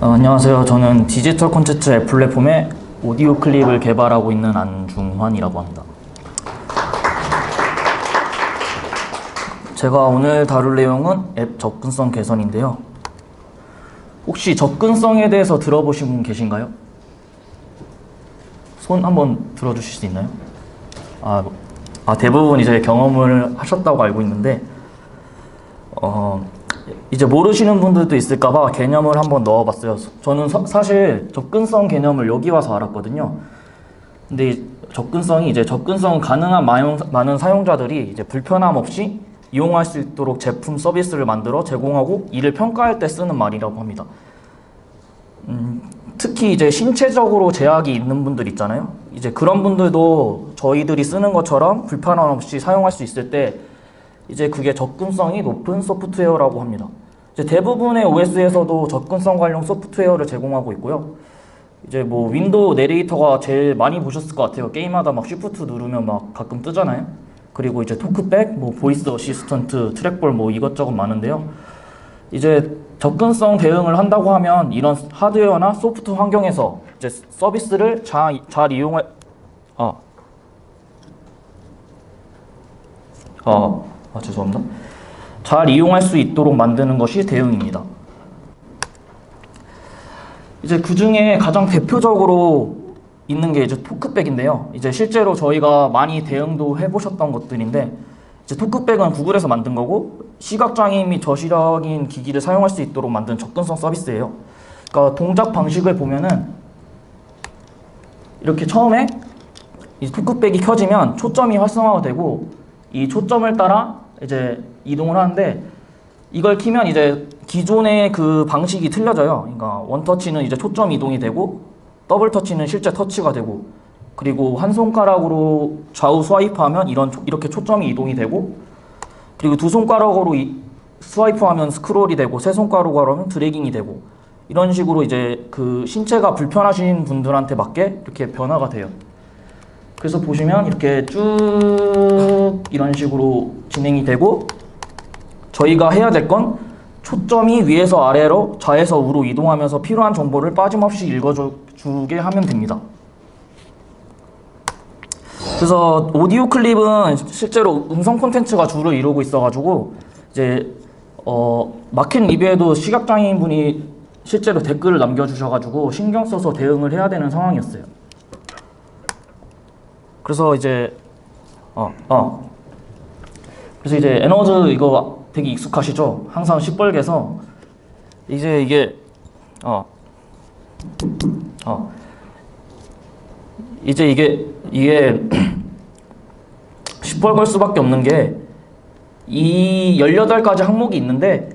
어, 안녕하세요. 저는 디지털 콘텐츠 앱 플랫폼에 오디오 클립을 개발하고 있는 안중환이라고 합니다. 제가 오늘 다룰 내용은 앱 접근성 개선인데요. 혹시 접근성에 대해서 들어보신 분 계신가요? 손 한번 들어주실 수 있나요? 아, 아 대부분 이제 경험을 하셨다고 알고 있는데 어, 이제 모르시는 분들도 있을까봐 개념을 한번 넣어봤어요. 저는 사, 사실 접근성 개념을 여기 와서 알았거든요. 근데 이 접근성이 이제 접근성 가능한 많은, 많은 사용자들이 이제 불편함 없이 이용할 수 있도록 제품 서비스를 만들어 제공하고 이를 평가할 때 쓰는 말이라고 합니다. 음, 특히 이제 신체적으로 제약이 있는 분들 있잖아요. 이제 그런 분들도 저희들이 쓰는 것처럼 불편함 없이 사용할 수 있을 때 이제 그게 접근성이 높은 소프트웨어라고 합니다. 이제 대부분의 OS에서도 접근성 관련 소프트웨어를 제공하고 있고요. 이제 뭐 윈도우 내레이터가 제일 많이 보셨을 것 같아요. 게임하다 막 쉬프트 누르면 막 가끔 뜨잖아요. 그리고 이제 토크백, 뭐 보이스 어시스턴트, 트랙볼 뭐 이것저것 많은데요. 이제 접근성 대응을 한다고 하면 이런 하드웨어나 소프트 환경에서 이제 서비스를 잘, 잘 이용할 아, 아, 아 죄송합니다. 잘 이용할 수 있도록 만드는 것이 대응입니다. 이제 그 중에 가장 대표적으로 있는 게 이제 토크백인데요. 이제 실제로 저희가 많이 대응도 해보셨던 것들인데, 이제 토크백은 구글에서 만든 거고, 시각장애인 및 저시력인 기기를 사용할 수 있도록 만든 접근성 서비스예요. 그러니까 동작 방식을 보면은, 이렇게 처음에 이 토크백이 켜지면 초점이 활성화가 되고, 이 초점을 따라 이제 이동을 하는데, 이걸 키면 이제 기존의 그 방식이 틀려져요. 그러니까 원터치는 이제 초점 이동이 되고 더블 터치는 실제 터치가 되고 그리고 한 손가락으로 좌우 스와이프하면 이런 초- 이렇게 초점이 이동이 되고 그리고 두 손가락으로 이- 스와이프하면 스크롤이 되고 세 손가락으로 하면 드래깅이 되고 이런 식으로 이제 그 신체가 불편하신 분들한테 맞게 이렇게 변화가 돼요. 그래서 보시면 이렇게 쭉 이런 식으로 진행이 되고 저희가 해야 될 건 초점이 위에서 아래로 좌에서 우로 이동하면서 필요한 정보를 빠짐없이 읽어주게 하면 됩니다. 그래서 오디오 클립은 실제로 음성 콘텐츠가 주를 이루고 있어가지고 이제 어 마켓 리뷰에도 시각장애인 분이 실제로 댓글을 남겨주셔가지고 신경 써서 대응을 해야 되는 상황이었어요. 그래서 이제 어 어. 그래서 이제 에너즈 이거 되게 익숙하시죠? 항상 시뻘개서 이제 이게 어 어. 이제 이게 이게 시뻘걸 수밖에 없는 게 이 18가지 항목이 있는데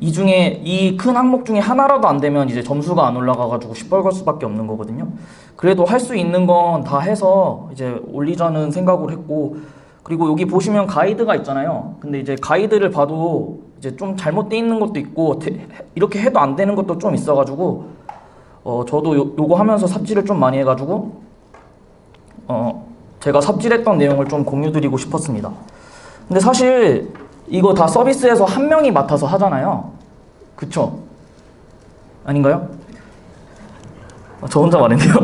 이 중에 이 큰 항목 중에 하나라도 안 되면 이제 점수가 안 올라가 가지고 시뻘걸 수밖에 없는 거거든요. 그래도 할 수 있는 건 다 해서 이제 올리자는 생각을 했고 그리고 여기 보시면 가이드가 있잖아요. 근데 이제 가이드를 봐도 이제 좀 잘못돼 있는 것도 있고 대- 이렇게 해도 안 되는 것도 좀 있어가지고 어 저도 요, 요거 하면서 삽질을 좀 많이 해가지고 어 제가 삽질했던 내용을 좀 공유드리고 싶었습니다. 근데 사실 이거 다 서비스에서 한 명이 맡아서 하잖아요. 그쵸? 아닌가요? 아, 저 혼자 말했네요.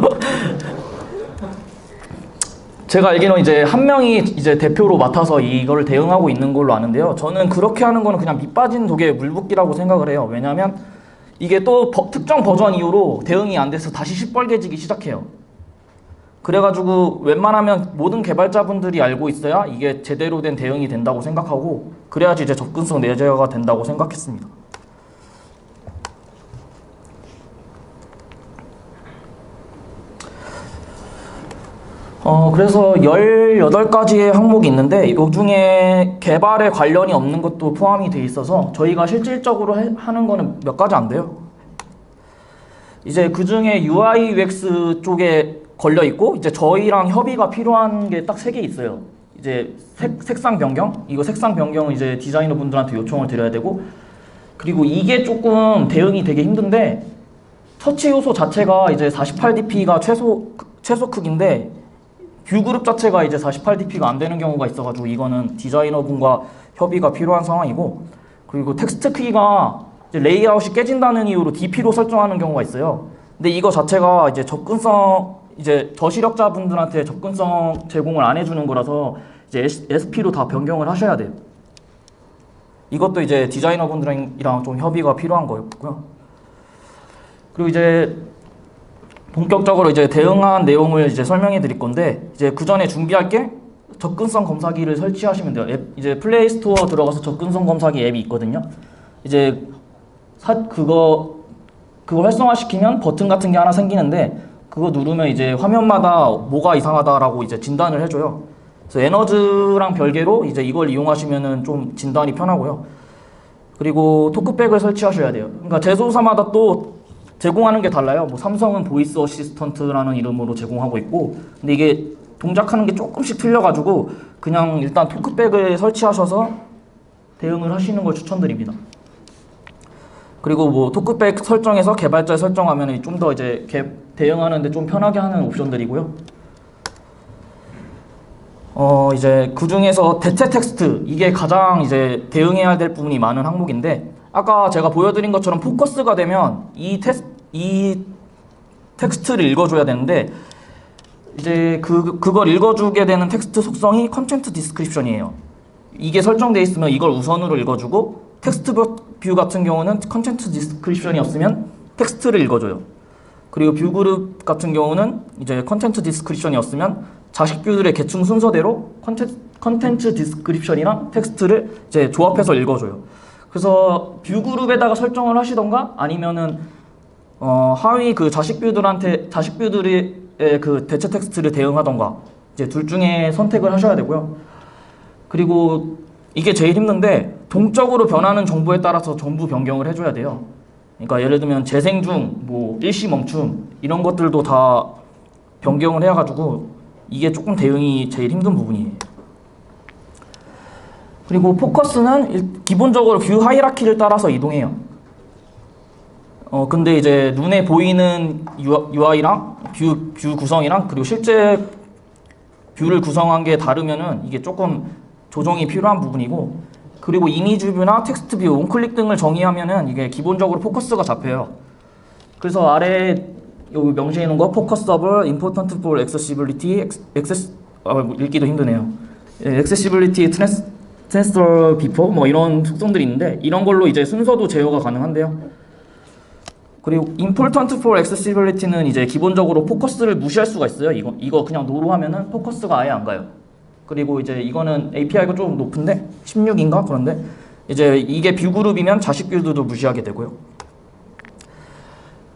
제가 알기로는 이제 한 명이 이제 대표로 맡아서 이거를 대응하고 있는 걸로 아는데요. 저는 그렇게 하는 거는 그냥 밑 빠진 독에 물 붓기라고 생각을 해요. 왜냐하면 이게 또 버- 특정 버전 이후로 대응이 안 돼서 다시 시뻘개지기 시작해요. 그래가지고 웬만하면 모든 개발자분들이 알고 있어야 이게 제대로 된 대응이 된다고 생각하고 그래야지 이제 접근성 내재가 된다고 생각했습니다. 어, 그래서 18가지의 항목이 있는데, 이 중에 개발에 관련이 없는 것도 포함이 돼 있어서 저희가 실질적으로 해- 하는 거는 몇 가지 안 돼요. 이제 그 중에 UI UX 쪽에 걸려 있고, 이제 저희랑 협의가 필요한 게 딱 세 개 있어요. 이제 색, 색상 변경? 이거 색상 변경은 이제 디자이너 분들한테 요청을 드려야 되고, 그리고 이게 조금 대응이 되게 힘든데, 터치 요소 자체가 이제 48dp가 최소, 최소 크기인데, 뷰 그룹 자체가 이제 48dp가 안 되는 경우가 있어가지고 이거는 디자이너 분과 협의가 필요한 상황이고 그리고 텍스트 크기가 이제 레이아웃이 깨진다는 이유로 DP로 설정하는 경우가 있어요. 근데 이거 자체가 이제 접근성 이제 저시력자분들한테 접근성 제공을 안 해주는 거라서 이제 SP로 다 변경을 하셔야 돼요. 이것도 이제 디자이너분들이랑 좀 협의가 필요한 거였고요. 그리고 이제 본격적으로 이제 대응한 내용을 이제 설명해 드릴 건데 이제 그 전에 준비할 게 접근성 검사기를 설치하시면 돼요. 앱, 이제 플레이 스토어 들어가서 접근성 검사기 앱이 있거든요. 이제 사, 그거 그거 활성화시키면 버튼 같은 게 하나 생기는데 그거 누르면 이제 화면마다 뭐가 이상하다라고 이제 진단을 해줘요. 그래서 에너즈랑 별개로 이제 이걸 이용하시면은 좀 진단이 편하고요. 그리고 토크백을 설치하셔야 돼요. 그러니까 제조사마다 또 제공하는 게 달라요. 뭐 삼성은 보이스 어시스턴트라는 이름으로 제공하고 있고, 근데 이게 동작하는 게 조금씩 틀려가지고 그냥 일단 토크백을 설치하셔서 대응을 하시는 걸 추천드립니다. 그리고 뭐 토크백 설정에서 개발자 설정하면 좀 더 이제 개, 대응하는데 좀 편하게 하는 옵션들이고요. 어 이제 그 중에서 대체 텍스트 이게 가장 이제 대응해야 될 부분이 많은 항목인데 아까 제가 보여드린 것처럼 포커스가 되면 이 테스 이 텍스트를 읽어줘야 되는데 이제 그 그걸 읽어주게 되는 텍스트 속성이 컨텐트 디스크립션이에요. 이게 설정돼 있으면 이걸 우선으로 읽어주고 텍스트 뷰 같은 경우는 컨텐트 디스크립션이 없으면 텍스트를 읽어줘요. 그리고 뷰 그룹 같은 경우는 이제 컨텐트 디스크립션이 없으면 자식 뷰들의 계층 순서대로 컨텐츠, 컨텐츠 디스크립션이랑 텍스트를 이제 조합해서 읽어줘요. 그래서 뷰 그룹에다가 설정을 하시던가 아니면은 어, 하위 그 자식 뷰들한테 자식 뷰들의 그 대체 텍스트를 대응하던가 이제 둘 중에 선택을 하셔야 되고요. 그리고 이게 제일 힘든데 동적으로 변하는 정보에 따라서 전부 변경을 해줘야 돼요. 그러니까 예를 들면 재생 중, 뭐 일시 멈춤 이런 것들도 다 변경을 해가지고 이게 조금 대응이 제일 힘든 부분이에요. 그리고 포커스는 일- 기본적으로 뷰 하이라키를 따라서 이동해요. 어 근데 이제 눈에 보이는 UI랑 뷰, 뷰 구성이랑 그리고 실제 뷰를 구성한 게 다르면은 이게 조금 조정이 필요한 부분이고 그리고 이미지 뷰나 텍스트 뷰, 원클릭 등을 정의하면은 이게 기본적으로 포커스가 잡혀요. 그래서 아래 여기 명시해 놓은 거 for accessibility, access 아, 뭐 읽기도 힘드네요. 예, accessibility, trans, transfer before 뭐 이런 속성들이 있는데 이런 걸로 이제 순서도 제어가 가능한데요. 그리고 important for accessibility는 이제 기본적으로 포커스를 무시할 수가 있어요. 이거 이거 그냥 노로 하면은 포커스가 아예 안 가요. 그리고 이제 이거는 API가 좀 높은데 16인가 그런데 이제 이게 뷰 그룹이면 자식 뷰들도 무시하게 되고요.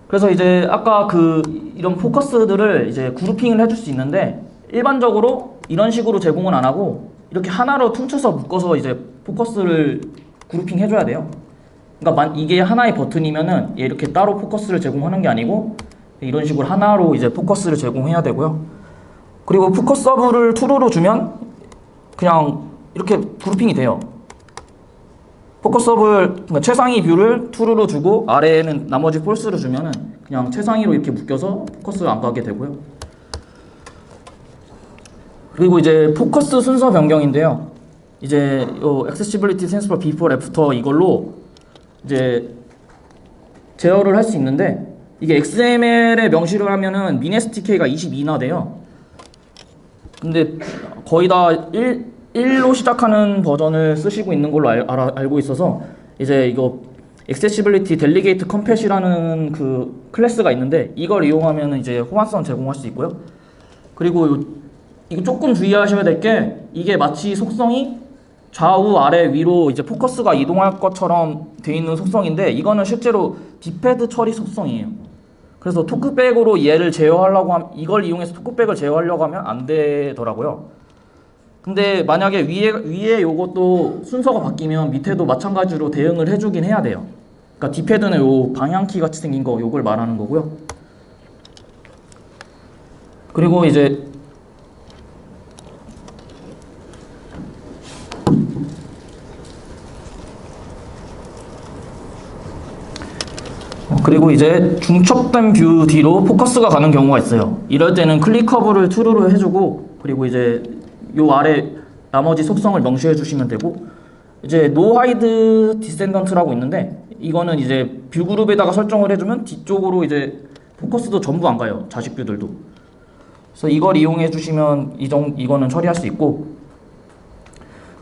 그래서 이제 아까 그 이런 포커스들을 이제 그룹핑을 해줄 수 있는데 일반적으로 이런 식으로 제공은 안 하고 이렇게 하나로 퉁쳐서 묶어서 이제 포커스를 그룹핑 해줘야 돼요. 그러니까 만- 이게 하나의 버튼이면은 얘 이렇게 따로 포커스를 제공하는 게 아니고 이런 식으로 하나로 이제 포커스를 제공해야 되고요. 그리고 포커스 서브를 투루로 주면 그냥 이렇게 그룹핑이 돼요. 포커스 서브를 그러니까 최상위 뷰를 투루로 주고 아래에는 나머지 폴스를 주면은 그냥 최상위로 이렇게 묶여서 포커스가 안 가게 되고요. 그리고 이제 포커스 순서 변경인데요. 이제 요 accessibility transfer before after 이걸로 이제 제어를 할 수 있는데 이게 XML에 명시를 하면은 미네스티케이가 22나 돼요. 근데 거의 다 1, 1로 시작하는 버전을 쓰시고 있는 걸로 알, 알아, 알고 있어서 이제 이거 Accessibility Delegate Compat이라는 그 클래스가 있는데 이걸 이용하면 이제 호환성 제공할 수 있고요. 그리고 요- 이거 조금 주의하셔야 될 게 이게 마치 속성이 좌우 아래 위로 이제 포커스가 이동할 것처럼 돼 있는 속성인데 이거는 실제로 디패드 처리 속성이에요. 그래서 토크백으로 얘를 제어하려고 하면 이걸 이용해서 토크백을 제어하려고 하면 안 되더라고요. 근데 만약에 위에 위에 요것도 순서가 바뀌면 밑에도 마찬가지로 대응을 해주긴 해야 돼요. 그러니까 디패드는 요 방향키 같이 생긴 거 요걸 말하는 거고요. 그리고 이제 그리고 이제 중첩된 뷰 뒤로 포커스가 가는 경우가 있어요. 이럴 때는 클릭 커브를 트루로 해주고 그리고 이제 요 아래 나머지 속성을 명시해 주시면 되고 이제 노하이드 디센던트라고 있는데 이거는 이제 뷰 그룹에다가 설정을 해주면 뒤쪽으로 이제 포커스도 전부 안 가요 자식 뷰들도. 그래서 이걸 이용해 주시면 이정 이거는 처리할 수 있고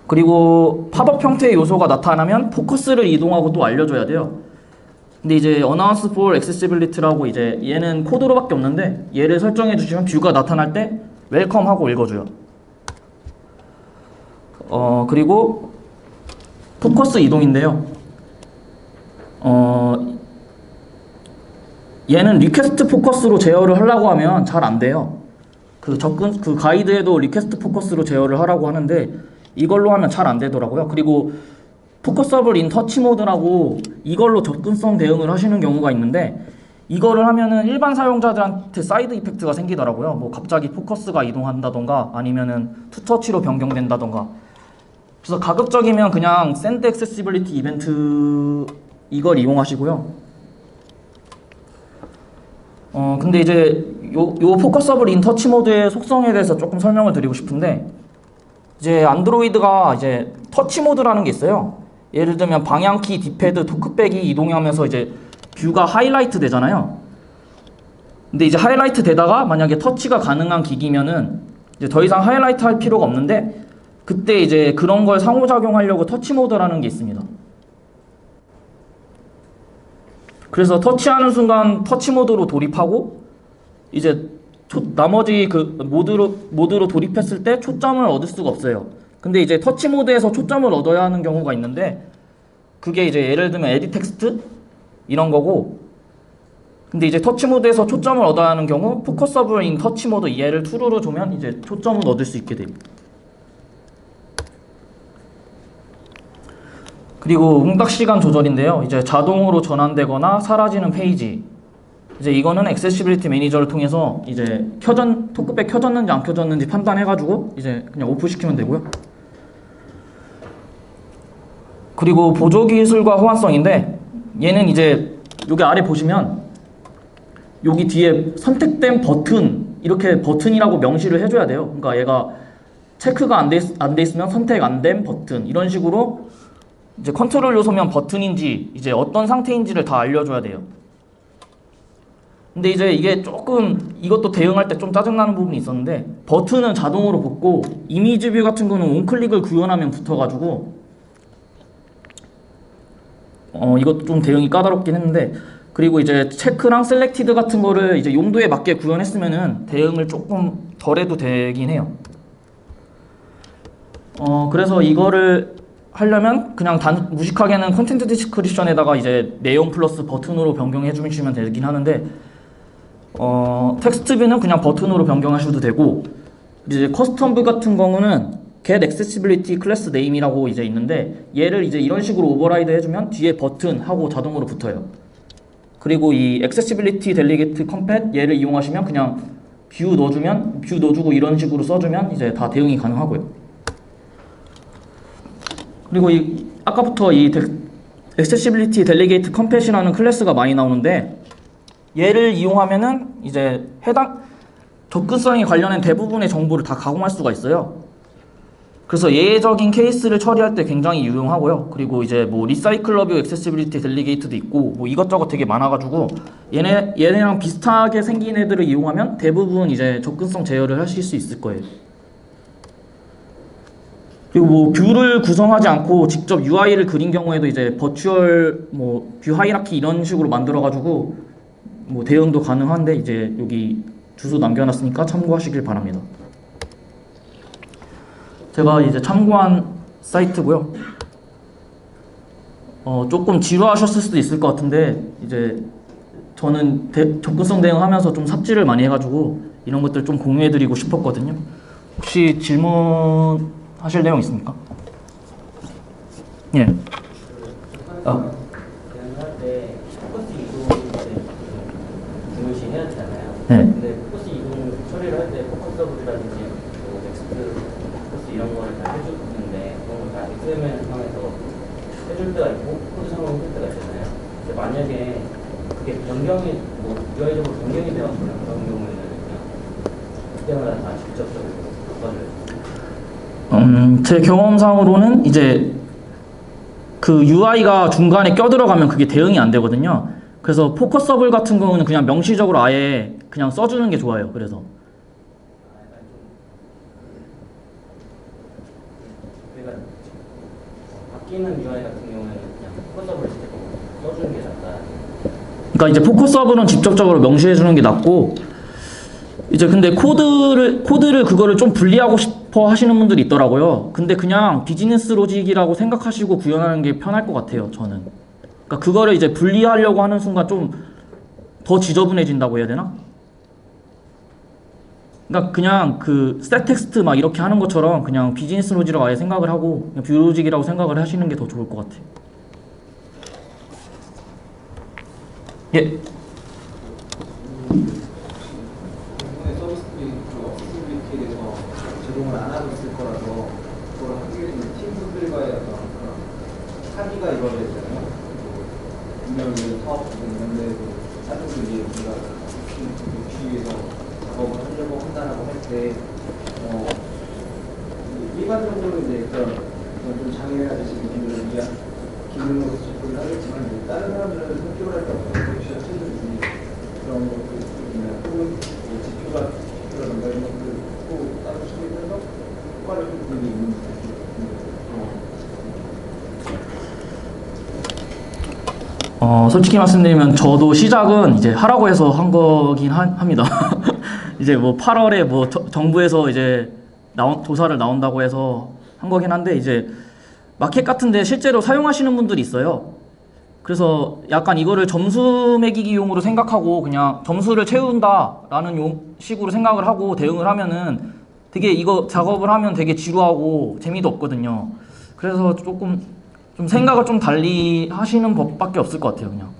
그리고 팝업 형태의 요소가 나타나면 포커스를 이동하고 또 알려줘야 돼요. 근데 이제 announce for accessibility라고 이제 얘는 코드로밖에 없는데 얘를 설정해 주시면 뷰가 나타날 때 웰컴 하고 읽어줘요. 어 그리고 포커스 이동인데요. 어 얘는 리퀘스트 포커스로 제어를 하려고 하면 잘 안 돼요. 그 접근 그 가이드에도 리퀘스트 포커스로 제어를 하라고 하는데 이걸로 하면 잘 안 되더라고요. 그리고 포커서블 인 터치 모드라고 이걸로 접근성 대응을 하시는 경우가 있는데 이거를 하면은 일반 사용자들한테 사이드 이펙트가 생기더라고요. 뭐 갑자기 포커스가 이동한다던가 아니면은 투터치로 변경된다던가. 그래서 가급적이면 그냥 샌드 액세시빌리티 이벤트 이걸 이용하시고요. 어 근데 이제 요, 요 포커서블 인 터치 모드의 속성에 대해서 조금 설명을 드리고 싶은데 이제 안드로이드가 이제 터치 모드라는 게 있어요. 예를 들면 방향키, 디패드, 토크백이 이동하면서 이제 뷰가 하이라이트 되잖아요. 근데 이제 하이라이트 되다가 만약에 터치가 가능한 기기면은 이제 더 이상 하이라이트 할 필요가 없는데 그때 이제 그런 걸 상호작용하려고 터치 모드라는 게 있습니다. 그래서 터치하는 순간 터치 모드로 돌입하고 이제 초, 나머지 그 모드로 모드로 돌입했을 때 초점을 얻을 수가 없어요. 근데 이제 터치 모드에서 초점을 얻어야 하는 경우가 있는데 그게 이제 예를 들면 에디 텍스트 이런 거고 근데 이제 터치 모드에서 초점을 얻어야 하는 경우 포커서블 인 터치 모드 얘를 true로 주면 이제 초점을 얻을 수 있게 됩니다. 그리고 응답 시간 조절인데요. 이제 자동으로 전환되거나 사라지는 페이지. 이제 이거는 액세시빌리티 매니저를 통해서 이제 켜전 토크백 켜졌는지 안 켜졌는지 판단해 가지고 이제 그냥 오프 시키면 되고요. 그리고 보조 기술과 호환성인데 얘는 이제 여기 아래 보시면 여기 뒤에 선택된 버튼 이렇게 버튼이라고 명시를 해줘야 돼요. 그러니까 얘가 체크가 안 돼 안 돼 있으면 선택 안 된 버튼 이런 식으로 이제 컨트롤 요소면 버튼인지 이제 어떤 상태인지를 다 알려줘야 돼요. 근데 이제 이게 조금 이것도 대응할 때 좀 짜증나는 부분이 있었는데 버튼은 자동으로 붙고 이미지 뷰 같은 거는 온클릭을 구현하면 붙어가지고 어 이것도 좀 대응이 까다롭긴 했는데 그리고 이제 체크랑 셀렉티드 같은 거를 이제 용도에 맞게 구현했으면은 대응을 조금 덜 해도 되긴 해요. 어 그래서 이거를 하려면 그냥 단 무식하게는 컨텐트 디스크리션에다가 이제 내용 플러스 버튼으로 변경해 주시면 되긴 하는데 어 텍스트 뷰는 그냥 버튼으로 변경하셔도 되고 이제 커스텀 뷰 같은 경우는 get accessibility class name이라고 이제 있는데 얘를 이제 이런 식으로 오버라이드 해주면 뒤에 버튼 하고 자동으로 붙어요. 그리고 이 accessibility delegate compat 얘를 이용하시면 그냥 뷰 넣어주면 뷰 넣어주고 이런 식으로 써주면 이제 다 대응이 가능하고요. 그리고 이 아까부터 이 데- accessibility delegate compat이라는 클래스가 많이 나오는데 얘를 이용하면은 이제 해당 접근성에 관련된 대부분의 정보를 다 가공할 수가 있어요. 그래서 예외적인 케이스를 처리할 때 굉장히 유용하고요. 그리고 이제 뭐 리사이클러뷰 액세시빌리티 델리게이트도 있고 뭐 이것저것 되게 많아가지고 얘네 얘네랑 비슷하게 생긴 애들을 이용하면 대부분 이제 접근성 제어를 하실 수 있을 거예요. 그리고 뭐 뷰를 구성하지 않고 직접 UI를 그린 경우에도 이제 버추얼 뭐뷰 하이라키 이런 식으로 만들어가지고 뭐 대응도 가능한데 이제 여기 주소 남겨놨으니까 참고하시길 바랍니다. 제가 이제 참고한 사이트고요. 어, 조금 지루하셨을 수도 있을 것 같은데 이제 저는 대- 접근성 대응하면서 좀 삽질을 많이 해가지고 이런 것들 좀 공유해드리고 싶었거든요. 혹시 질문하실 내용 있습니까? 예. 아. 네. 근데 포커스 이동 처리를 할 때 포커스더블이라든지 뭐 넥스트 포커스 이런 거를 다 해주는데 그런 걸 다 XML 상에서 해줄 때가 있고 코드상으로 해줄 때가 있잖아요. 근데 만약에 그게 변경이 뭐 UI적으로 변경이 되었거나 그런 경우에는 그냥 그때마다 다 직접적으로 바꿔줘요. 음, 제 경험상으로는 이제 그 UI가 중간에 껴들어가면 그게 대응이 안 되거든요. 그래서 포커서블 같은 경우는 그냥 명시적으로 아예 그냥 써주는 게 좋아요. 그래서 그러니까 바뀌는 UI 같은 경우에는 그냥 포커서블 써주는 게 낫다. 그러니까 이제 포커서블은 직접적으로 명시해 주는 게 낫고 이제 근데 코드를 코드를 그거를 좀 분리하고 싶어 하시는 분들이 있더라고요. 근데 그냥 비즈니스 로직이라고 생각하시고 구현하는 게 편할 것 같아요. 저는. 그러니까 그거를 이제 분리하려고 하는 순간 좀 더 지저분해진다고 해야 되나? 그러니까 그냥 그 스택 텍스트 막 이렇게 하는 것처럼 그냥 비즈니스 로직이라고 아예 생각을 하고 뷰 로직이라고 생각을 하시는 게 더 좋을 것 같아요. 예. 이번에 서비스들이 그 어세시빌리티에 대해서 제공을 안 하고 있을 거라서 그걸 하기 위해서 팀들과의 어떤 그런 합의가 이루어져야 되잖아요. 분명히 사업 부분 이런 데도 사람들이 우리가 놓기 위해서 작업을 하려고 한다라고 할 때, 어, 이- 일반적으로 이제 그런 그런 좀 장애가 되신 분들을 위한 기능으로 접근을 하겠지만 이제 다른 사람들은 학교를 할때 어떤 지자체들이 그런 것들이나 혹은 지표라든가 이런 것들 꼭 따로 처리해서 효과를 좀 보는 게 있는 것 같아요. 어, 솔직히 말씀드리면 저도 시작은 이제 하라고 해서 한 거긴 하- 합니다. 이제 뭐 8월에 뭐 저- 정부에서 이제 나온 조사를 나온다고 해서 한 거긴 한데 이제 마켓 같은데 실제로 사용하시는 분들이 있어요. 그래서 약간 이거를 점수 매기기용으로 생각하고 그냥 점수를 채운다라는 용 식으로 생각을 하고 대응을 하면은 되게 이거 작업을 하면 되게 지루하고 재미도 없거든요. 그래서 조금 좀 생각을 좀 달리 하시는 법밖에 없을 것 같아요, 그냥.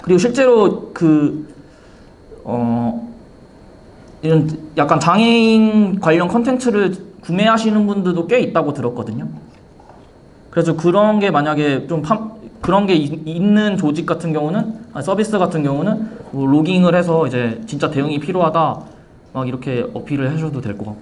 그리고 실제로 그, 어, 이런 약간 장애인 관련 컨텐츠를 구매하시는 분들도 꽤 있다고 들었거든요. 그래서 그런 게 만약에 좀 팜, 그런 게 있- 있는 조직 같은 경우는, 서비스 같은 경우는 뭐 로깅을 해서 이제 진짜 대응이 필요하다, 막 이렇게 어필을 해줘도 될 것 같고.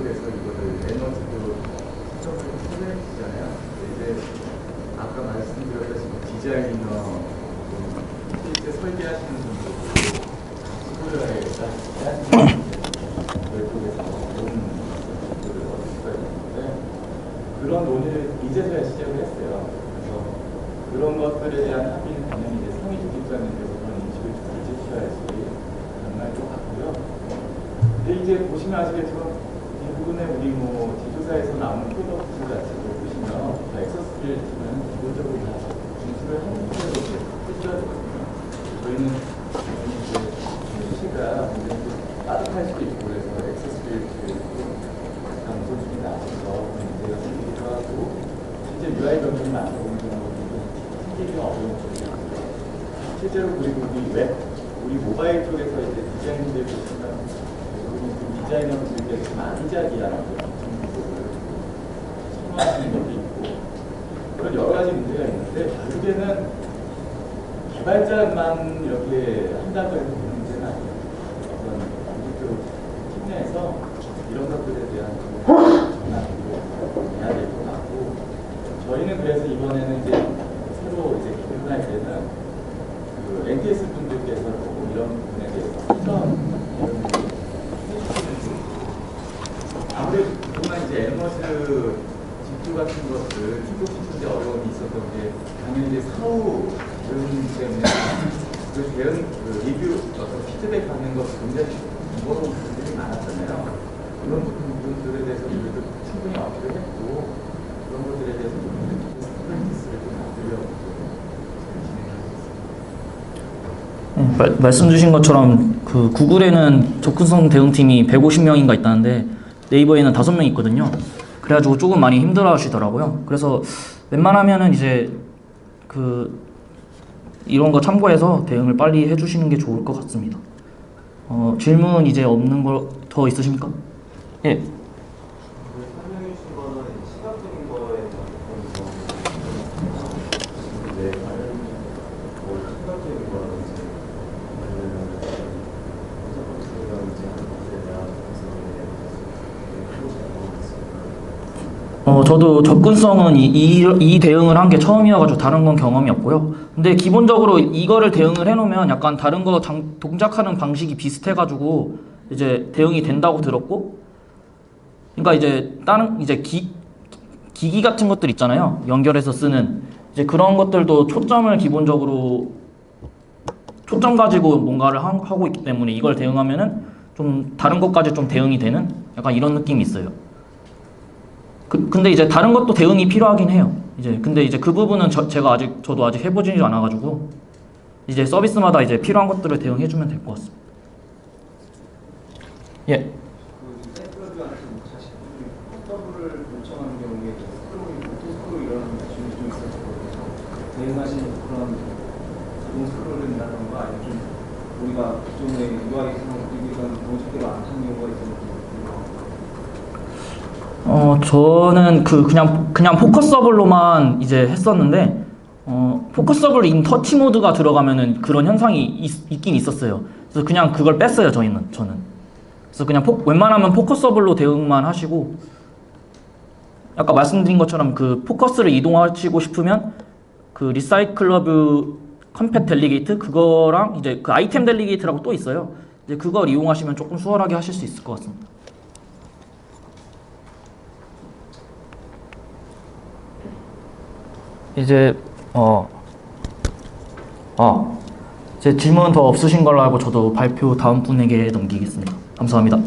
그. 이제 디자이너, 실제 설계하시는 분들 그런 논의를 이제서야 시작을 했어요. 그래서 그런 것들에 대한 합의는 당연히 이제 상위 조직자님께서 그런 인식을 잘 제시해야지 가능할 것 같고요. 근데 이제 보시면 아시겠지만 대부분의 우리 뭐 제조사에서 나오는 프로덕트 자체를 보시면 다 엑서스빌리티는 기본적으로 다 진술을 하는 쪽으로 해줘야 되거든요. 저희는 이제 수시가 굉장히 좀 따뜻할 수도 있고 그래서 엑서스빌리티를 약간 우선순위 나와서 문제가 생기기도 하고 실제 UI 변경이 많다 보는 경우도 생기기가 어려운. 실제로 그리고 우리 웹, 우리 모바일 쪽에서 이제 디자인들 보시면 우리 그 디자이너분들께서 좀 정보를 선호하시는 것도 있고 그런 여러 가지 문제가 있는데 결국에는 개발자만 이렇게 한다고 해서 되는 문제는 아니에요. 어떤 공식적으로 팀 내에서 이런 것들에 대한 전환도 해야 될 것 같고 저희는 그래서 이번에는 이제 새로 이제 기획할 때는 그 NTS 분들께서 조금 이런 부분에 대해서 한번 해주시는 중 아무래도 그동안 에너지 집주 같은 것들 충족시키는데 어려움이 있었던 게 당연히 이제 사후 대응 때문에 그 대응 그 리뷰 어떤 피드백 받는 것 굉장히 번거로운 부분들이 많았잖아요. 그런 부분들에 대해서 우리도 충분히 어필을 했고 그런 것들에 대해서 말, 말씀 주신 것처럼 그 구글에는 접근성 대응팀이 150명인가 있다는데 네이버에는 5명 있거든요. 그래가지고 조금 많이 힘들어 하시더라고요. 그래서 웬만하면은 이제 그 이런 거 참고해서 대응을 빨리 해주시는 게 좋을 것 같습니다. 어, 질문 이제 없는 거 더 있으십니까? 예. 그 설명해 주신 거는 시각적인 거에 대한 그런 거. 네, 뭐 시각적인 거라든지 아니면 어, 저도 접근성은 이, 이, 이 대응을 한 게 처음이어가지고 다른 건 경험이 없고요. 근데 기본적으로 이거를 대응을 해놓으면 약간 다른 거 장- 동작하는 방식이 비슷해가지고 이제 대응이 된다고 들었고, 그러니까 이제 다른 이제 기, 기기 같은 것들 있잖아요. 연결해서 쓰는 이제 그런 것들도 초점을 기본적으로 초점 가지고 뭔가를 하, 하고 있기 때문에 이걸 대응하면은 좀 다른 것까지 좀 대응이 되는 약간 이런 느낌이 있어요. 그, 근데 이제 다른 것도 대응이 필요하긴 해요. 이제 근데 이제 그 부분은 저, 제가 아직 저도 아직 해보지는 않아가지고 이제 서비스마다 이제 필요한 것들을 대응해주면 될 것 같습니다. 예. 그 있어서 대응하시는 그런 스크롤이라던가 우리가 기존의 UI에서 우리가 공식대로 안 타는 경우가 있어서 어 저는 그 그냥 그냥 포커서블로만 이제 했었는데 어 포커서블 인 터치 모드가 들어가면은 그런 현상이 있, 있긴 있었어요. 그래서 그냥 그걸 뺐어요 저희는 저는. 그래서 그냥 포, 웬만하면 포커서블로 대응만 하시고 아까 말씀드린 것처럼 그 포커스를 이동하시고 싶으면 그 리사이클러브 컴팻 델리게이트 그거랑 이제 그 아이템 델리게이트라고 또 있어요. 이제 그걸 이용하시면 조금 수월하게 하실 수 있을 것 같습니다. 이제 어, 아, 제 질문 더 없으신 걸로 알고 저도 발표 다음 분에게 넘기겠습니다. 감사합니다.